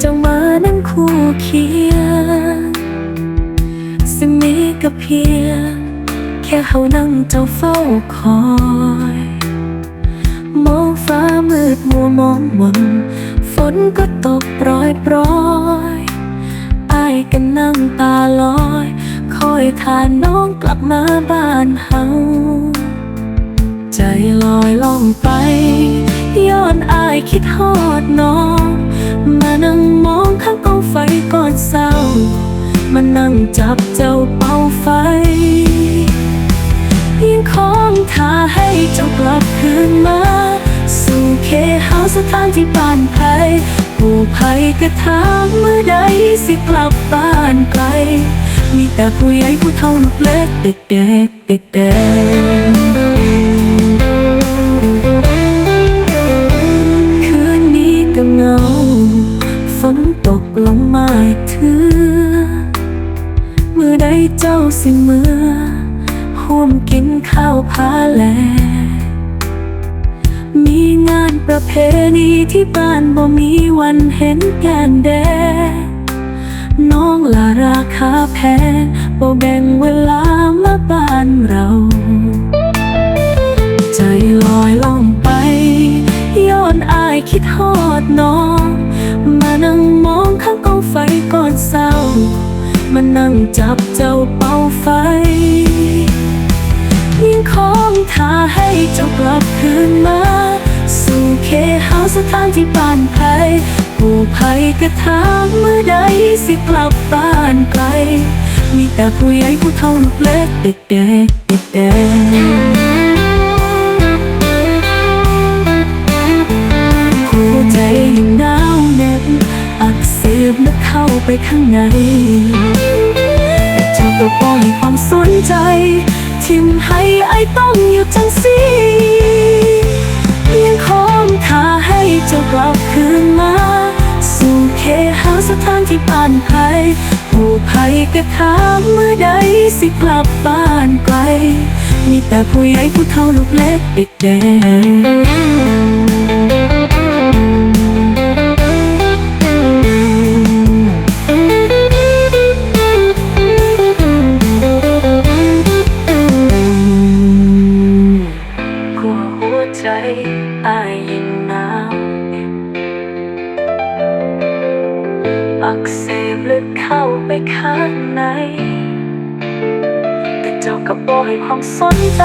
เจ้ามานั่งคู่เคียงสิ่งนี้ก็เพียงแค่เขานั่งเจ้าเฝ้าคอย มองฟ้ามืดมัวมองมนฝนก็ตกโปรยโปรยอายก็นั่งตาลอย คอยทานน้องกลับมาบ้านเฮาใจลอยล่องไป ย้อนอายคิดฮอดน้อง นั่งมองข้างกองไฟก่อนเศร้า มานั่งจับเจ้าเป่าไฟยังคองท่าให้เจ้ากลับคืนมา สู่เคหาสถานที่บ้านไผผู้ภัยก็ถามเมื่อใดสิกลับบ้านไกลมีแต่ผู้ใหญ่ผู้เฒ่าลูกเล็กเด็กเด็กเด็กเด็ก ตกลงมาอีกเถือเมื่อใดเจ้าสิมือห่วมกินข้าวพาแล มีงานประเพณีที่บ้านบ่มีวันเห็นแกนแดดน้องลาราคาแพงบ่แบ่งเวลามาบ้านเรา ใจลอยล่องไป ย้อนอายคิดฮอดน้อง มานั่งจับเจ้าเป่าไฟยิ่งของท่าให้เจ้ากลับคืนมา สู่เคหาสถานที่บ้านไผผู้ภัยก็ถามเมื่อใดสิกลับบ้านไกล มีแต่ผู้ใหญ่ผู้เฒ่าลูกเล็กเด็กเด็กเด็กเด็กหัวใจยังหนาวแน่นอักเสบลึกเข้าไปข้างใน ก็บ่ให้ความสนใจ ทิมให้ไอายต้องอยู่จังสียังคงท่าให้เจ้ากลับคืนมา สู่เคหาสถานที่บ้านไผผู้ภัยก็ถามเมื่อใดสิกลับบ้านไกล มีแต่ผู้ใหญ่ผู้เฒ่าลูกเล็กเด็กแดง อักเสบลึกเข้าไปข้างใน แต่เจ้าก็บอกให้ความสนใจ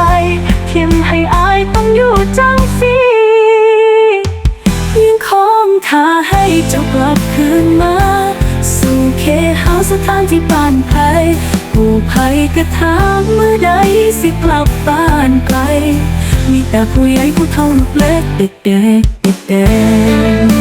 ทิมให้อายต้องอยู่จังสียังคงท่าให้เจ้ากลับคืนมา สู่เคหาสถานที่บ้านไผผู้ภัยก็ถามเมื่อใดสิกลับบ้านไกลมีแต่ผู้ใหญ่ผู้เฒ่าลูกเล็กเด็กเด็กเด็กเด็ก